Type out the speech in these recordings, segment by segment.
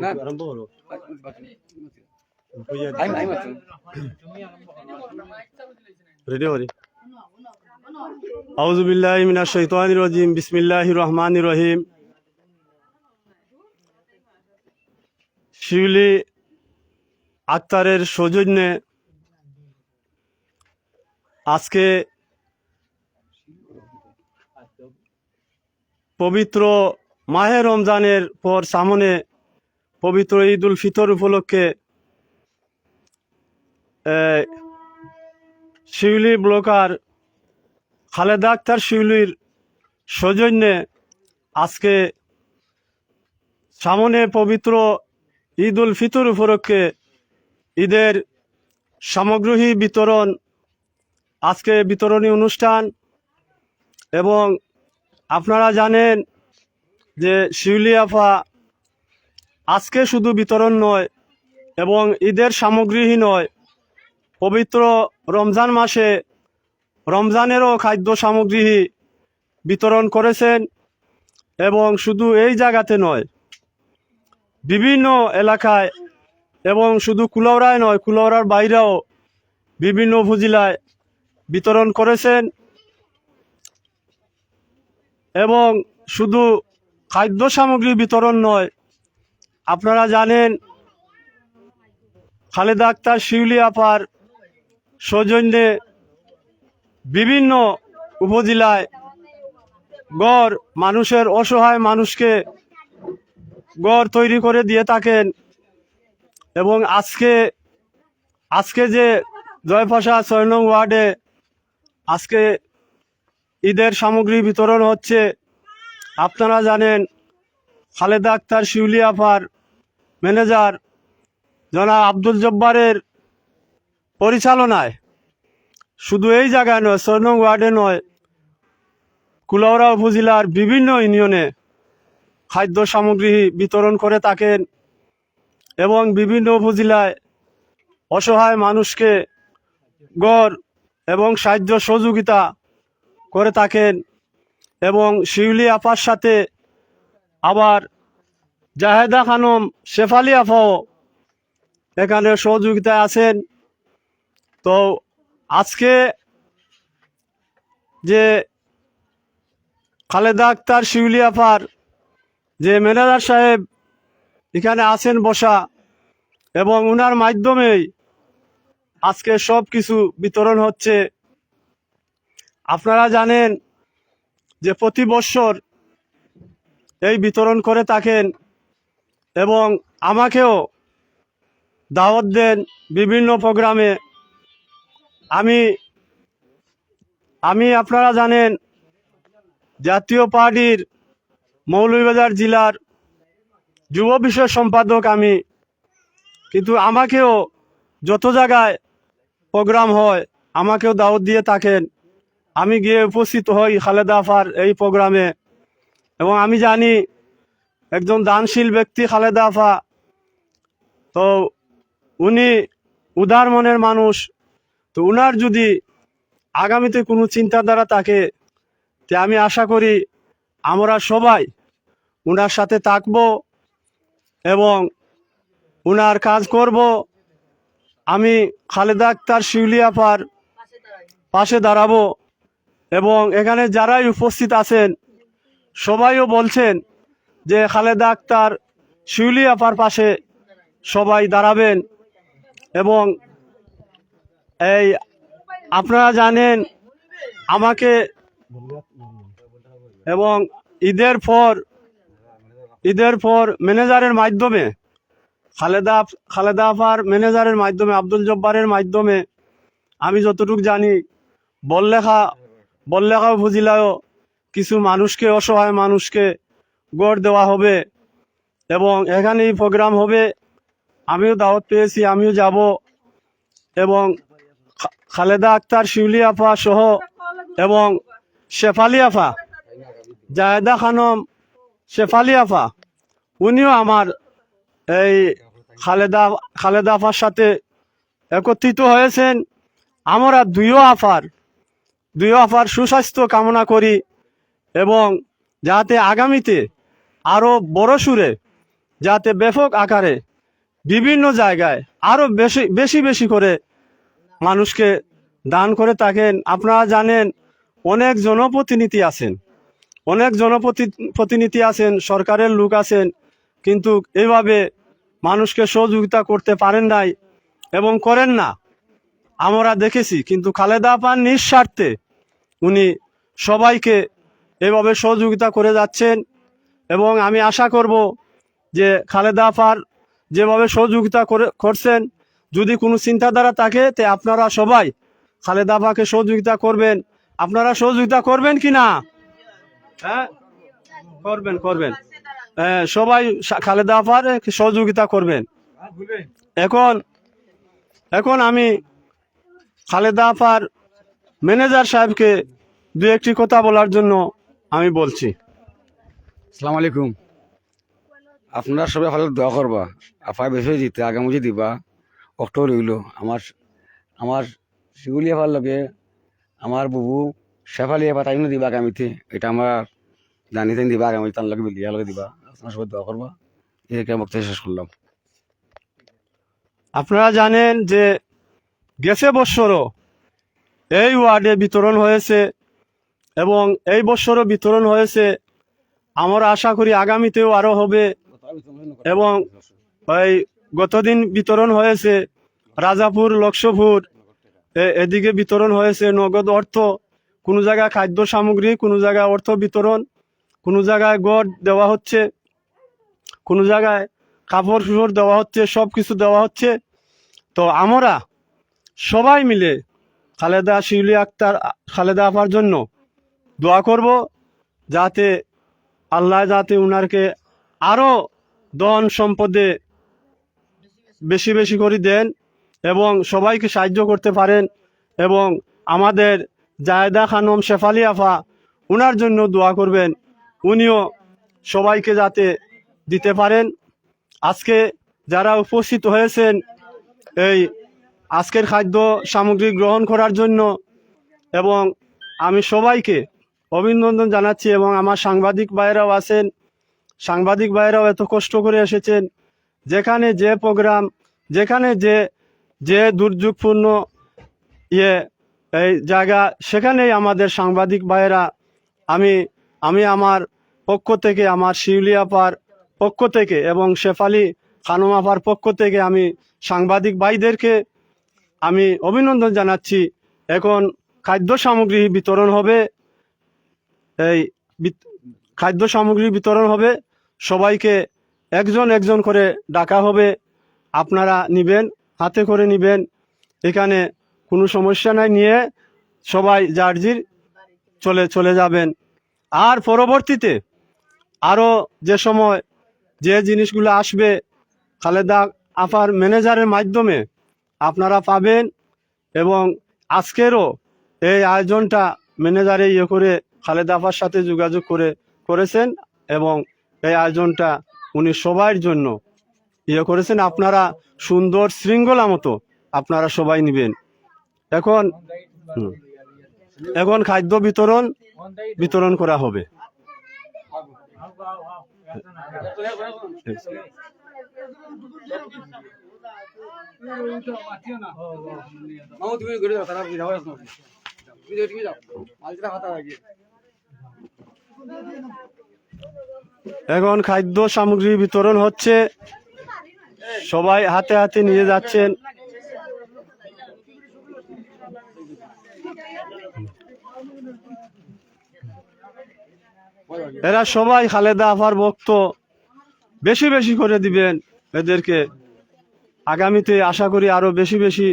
না। আরম্ভ করো। আমি আমি মাত্র। রেডি করি আউযু বিল্লাহি মিনাশ শাইতানির রাজিম। বিসমিল্লাহির রহমানির রহিম। শিউলি আক্তারের সৌজন্যে আজকে পবিত্র মাহে রমজানের পর সামনে পবিত্র ঈদ উল ফিতর উপলক্ষে শিউলি ব্লকার খালেদা আক্তার শিউলির সৌজন্যে আজকে সামনে পবিত্র ঈদ উল ফিতর উপলক্ষে ঈদের সামগ্রী বিতরণ, আজকে বিতরণী অনুষ্ঠান এবং আপনারা জানেন যে শিউলি আফা আজকে শুধু বিতরণ নয়, এবং ঈদের সামগ্রীই নয়, পবিত্র রমজান মাসে রমজানেরও খাদ্য সামগ্রী বিতরণ করেছেন, এবং শুধু এই জায়গাতে নয়, বিভিন্ন এলাকায় এবং শুধু কুলাউড়ায় নয়, কুলাউড়ার বাইরেও বিভিন্ন উপজেলায় বিতরণ করেছেন, এবং শুধু খাদ্য সামগ্রী বিতরণ নয় আপনারা জানেন, খালেদা আক্তার শিউলি আপার সৌজন্যে বিভিন্ন উপজেলায় গড়, মানুষের অসহায় মানুষকে গড় তৈরি করে দিয়ে থাকেন এবং আজকে আজকে যে জয়পাশা ছয় নং ওয়ার্ডে আজকে ঈদের সামগ্রী বিতরণ হচ্ছে, আপনারা জানেন খালেদা আক্তার শিউলি আপার ম্যানেজার জনাব আব্দুল জব্বারের পরিচালনায়। শুধু এই জায়গায় নয় ছয় ওয়ার্ডে নয়, কুলাউড়া উপজেলার বিভিন্ন ইউনিয়নে খাদ্য সামগ্রী বিতরণ করে থাকেন এবং বিভিন্ন উপজেলায় অসহায় মানুষকে গড় এবং সাহায্য সহযোগিতা করে থাকেন এবং শিউলি আপার সাথে আবার জাহেদা খানম শেফালি আফাও এখানে সহযোগিতায় আছেন। তো আজকে যে খালেদা আক্তার শিউলি আফার, যে ম্যানেজার সাহেব এখানে আছেন বসা এবং ওনার মাধ্যমেই আজকে সব কিছু বিতরণ হচ্ছে। আপনারা জানেন যে প্রতি বৎসর এই বিতরণ করে থাকেন এবং আমাকেও দাওয়াত দেন বিভিন্ন প্রোগ্রামে। আমি আমি আপনারা জানেন, জাতীয় পার্টির মৌলভীবাজার জেলার যুব বিষয় সম্পাদক আমি। কিন্তু আমাকেও যত জায়গায় প্রোগ্রাম হয়, আমাকেও দাওয়াত দিয়ে থাকেন। আমি গিয়ে উপস্থিত হই খালেদা আফার এই প্রোগ্রামে। এবং আমি জানি একজন দানশীল ব্যক্তি খালেদা আফা। তো উনি উদার মনের মানুষ। তো উনার যদি আগামীতে কোনো চিন্তাধারা থাকে, তে আমি আশা করি আমরা সবাই উনার সাথে থাকব এবং উনার কাজ করব। আমি খালেদা আক্তার শিউলি আপার পাশে দাঁড়াবো এবং এখানে যারাই উপস্থিত আছেন সবাইও বলছেন যে খালেদা আক্তার শিউলি আপার পাশে সবাই দাঁড়াবেন এবং এই আপনারা জানেন আমাকে এবং ঈদের পর ঈদের পর ম্যানেজারের মাধ্যমে, খালেদা খালেদা আফার ম্যানেজারের মাধ্যমে, আব্দুল জব্বারের মাধ্যমে আমি যতটুকু জানি, বললেখা বললেখা উপজেলায়ও কিছু মানুষকে, অসহায় মানুষকে গড় দেওয়া হবে এবং এখানেই প্রোগ্রাম হবে। আমিও দাওয়াত পেয়েছি, আমিও যাব এবং খালেদা আক্তার, শিউলি আফা সহ এবং শেফালি আফা জাহেদা খানম, শেফালি আফা, উনিও আমার এই খালেদা খালেদা আফার সাথে একত্রিত হয়েছেন। আমরা দুইও আফার দুইও আফার সুস্বাস্থ্য কামনা করি। এবং যাতে আগামীতে আরও বড় সুরে, যাতে ব্যাপক আকারে বিভিন্ন জায়গায় আরও বেশি বেশি বেশি করে মানুষকে দান করে থাকেন। আপনারা জানেন অনেক জনপ্রতিনিধি আছেন, অনেক জনপ্রতি, প্রতিনিধি আছেন, সরকারের লোক আছেন, কিন্তু এইভাবে মানুষকে সহযোগিতা করতে পারেন নাই এবং করেন না। আমরা দেখেছি, কিন্তু খালেদা পান নিঃস্বার্থে উনি সবাইকে এভাবে সহযোগিতা করে যাচ্ছেন এবং আমি আশা করব যে খালেদা আপার যেভাবে সহযোগিতা করে করছেন যদি কোনো চিন্তাধারা থাকে তে আপনারা সবাই খালেদা আপাকে সহযোগিতা করবেন। আপনারা সহযোগিতা করবেন কি না? হ্যাঁ? করবেন করবেন। হ্যাঁ, সবাই খালেদা আপার সহযোগিতা করবেন। এখন এখন আমি খালেদা আপার ম্যানেজার সাহেবকে দু একটি কথা বলার জন্য আমি বলছি। সালাম আলাইকুম। আপনারা সবাই ভালো দোয়া করবা। আফা বেশি দিতে আগামী দিবা। অক্টোবর রইল। আমার আমার শিগুলিয়া ভালো লাগে আমার বুবু শেফালি এবার তাই দিবা আগামীতে। এটা আমার জানিতে দিবা আগামী তার লাগে বিলিয়া লাগে দিবা। আপনারা সবাই দোয়া করবা। একে বক্তব্য শেষ করলাম। আপনারা জানেন যে গেছে বৎসরও এই ওয়ার্ডে বিতরণ হয়েছে এবং এই বৎসরও বিতরণ হয়েছে। আমরা আশা করি আগামীতেও আরও হবে এবং ওই গতদিন বিতরণ হয়েছে রাজাপুর লক্ষ্যপুর এদিকে বিতরণ হয়েছে নগদ অর্থ। কোনো জায়গায় খাদ্য সামগ্রী, কোনো জায়গায় অর্থ বিতরণ, কোনো জায়গায় গড় দেওয়া হচ্ছে, কোনো জায়গায় কাপড় চোপড় দেওয়া হচ্ছে সব কিছু দেওয়া হচ্ছে। তো আমরা সবাই মিলে খালেদা শিউলি আক্তার, খালেদা আপার জন্য দোয়া করব যাতে আল্লাহ যাতে উনারকে আরও ধন সম্পদে বেশি বেশি করে দেন এবং সবাইকে সাহায্য করতে পারেন এবং আমাদের জায়দা খানম শেফালি আফা উনার জন্য দোয়া করবেন। উনিও সবাইকে যাতে দিতে পারেন। আজকে যারা উপস্থিত হয়েছেন এই আজকের খাদ্য সামগ্রী গ্রহণ করার জন্য এবং আমি সবাইকে অভিনন্দন জানাচ্ছি এবং আমার সাংবাদিক ভাইয়েরাও আছেন। সাংবাদিক ভাইয়েরাও এত কষ্ট করে এসেছেন। যেখানে যে প্রোগ্রাম, যেখানে যে যে দুর্যোগপূর্ণ ইয়ে এই জায়গা, সেখানেই আমাদের সাংবাদিক ভাইয়েরা, আমি আমি আমার পক্ষ থেকে, আমার শিউলিয়াপার পক্ষ থেকে এবং শেফালি খানম আপার পক্ষ থেকে আমি সাংবাদিক ভাইদেরকে আমি অভিনন্দন জানাচ্ছি। এখন খাদ্য সামগ্রী বিতরণ হবে। এই খাদ্য সামগ্রী বিতরণ হবে। সবাইকে একজন একজন করে ডাকা হবে। আপনারা নিবেন, হাতে করে নিবেন। এখানে কোনো সমস্যা নাই, নিয়ে সবাই জার্জির চলে চলে যাবেন। আর পরবর্তীতে আরও যে সময় যে জিনিসগুলো আসবে, খালেদা আপার ম্যানেজারের মাধ্যমে আপনারা পাবেন এবং আজকেরও এই আয়োজনটা ম্যানেজারে ইয়ে করে খালেদা আপার সাথে যোগাযোগ করে করেছেন এবং এই আয়োজনটা উনি সবার জন্য ইয়ে করেছেন। আপনারা সুন্দর শৃঙ্খলা মতো আপনারা সবাই নেবেন। এখন এখন খাদ্য বিতরণ বিতরণ করা হবে। তুমি যাও তুমি যাও তুমি যাও। মালটা হাতা লাগে এখন খাদ্য সামগ্রী বিতরণ হচ্ছে। সবাই হাতে হাতে নিয়ে যাচ্ছেন। এরা সবাই খালেদা আফার ভক্ত। বেশি বেশি করে দিবেন এদেরকে। আগামীতে আশা করি আরও বেশি বেশি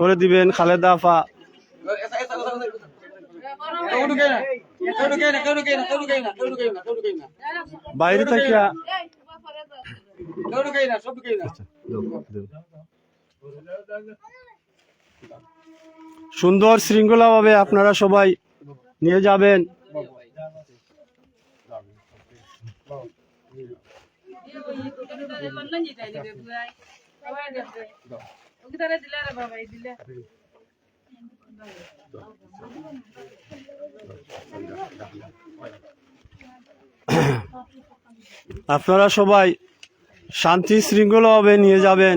করে দিবেন খালেদা আফা। বাইরে থেকে সুন্দর শৃঙ্খলাভাবে আপনারা সবাই নিয়ে যাবেন। দিলে আপনারা সবাই শান্তি শৃঙ্খলাভাবে নিয়ে যাবেন।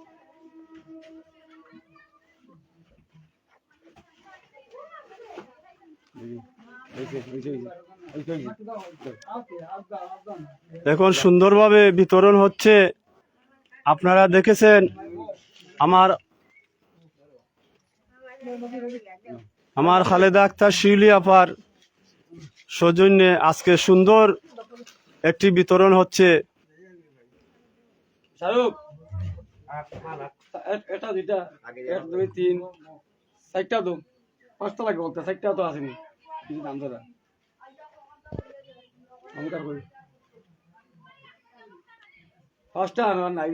এখন সুন্দরভাবে বিতরণ হচ্ছে। আপনারা দেখেছেন, আমার আমার খালেদা আক্তার শিউলি আপার সৌজন্যে আজকে সুন্দর একটি বিতরণ হচ্ছে। এটা দুই, তিন, চারটা তো পাঁচটা লাগবে চারটা তো আসেনি। দাম দাদা আমি কার করি আনো আর নাই।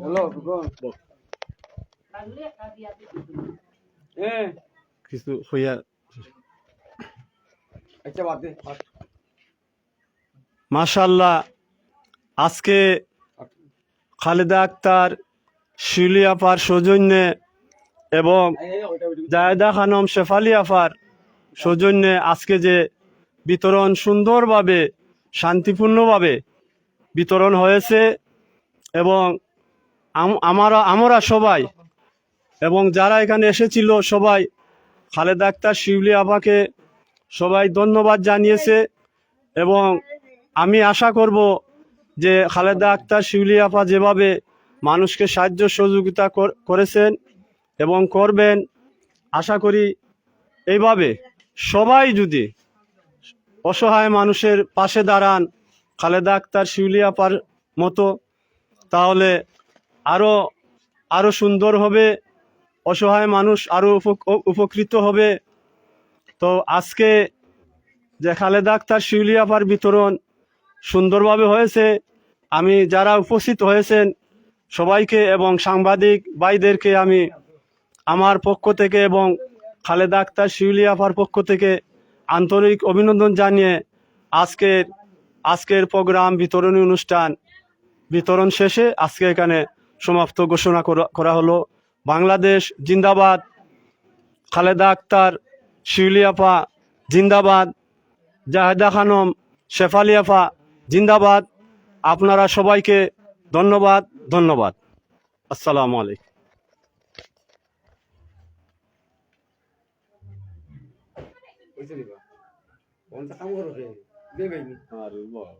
হ্যালো কিছু হইয়া আচ্ছা বাদ দে মাশাল্লাহ আজকে খালেদা আক্তার, শিউলি আপার সৌজন্যে এবং জায়দা খানম শেফালি আফার সৌজন্যে আজকে যে বিতরণ সুন্দরভাবে, শান্তিপূর্ণভাবে বিতরণ হয়েছে এবং আম- আমরা আমরা সবাই এবং যারা এখানে এসেছিল সবাই, খালেদা আক্তার, শিউলি আপাকে সবাই ধন্যবাদ জানিয়েছে এবং আমি আশা করব যে খালেদা আক্তার, শিউলি আপা যেভাবে মানুষকে সাহায্য সহযোগিতা কর- করেছেন এবং করবেন, আশা করি এইভাবে সবাই যদি অসহায় মানুষের পাশে দাঁড়ান খালেদা আক্তার, শিউলি আপার মতো, তাহলে আরও আরও সুন্দর হবে, অসহায় মানুষ আরও উপ- উপকৃত হবে। তো আজকে যে খালেদা আক্তার, শিউলি আপার বিতরণ সুন্দরভাবে হয়েছে। আমি যারা উপস্থিত হয়েছেন সবাইকে এবং সাংবাদিক ভাইদেরকে আমি আমার পক্ষ থেকে এবং খালেদা আক্তার শিউলি আপার পক্ষ থেকে আন্তরিক অভিনন্দন জানিয়ে আজকের আজকের প্রোগ্রাম, বিতরণী অনুষ্ঠান, বিতরণ শেষে আজকে এখানে সমাপ্ত ঘোষণা করা- হলো। বাংলাদেশ জিন্দাবাদ, খালেদা আক্তার, শিউলি জিন্দাবাদ, জাহেদা খানম, শেফালি জিন্দাবাদ। আপনারা সবাইকে ধন্যবাদ ধন্যবাদ। আসসালামু আলাইকুম। কোনটা দিবা। কাম করো দেবেই আরে বাবা।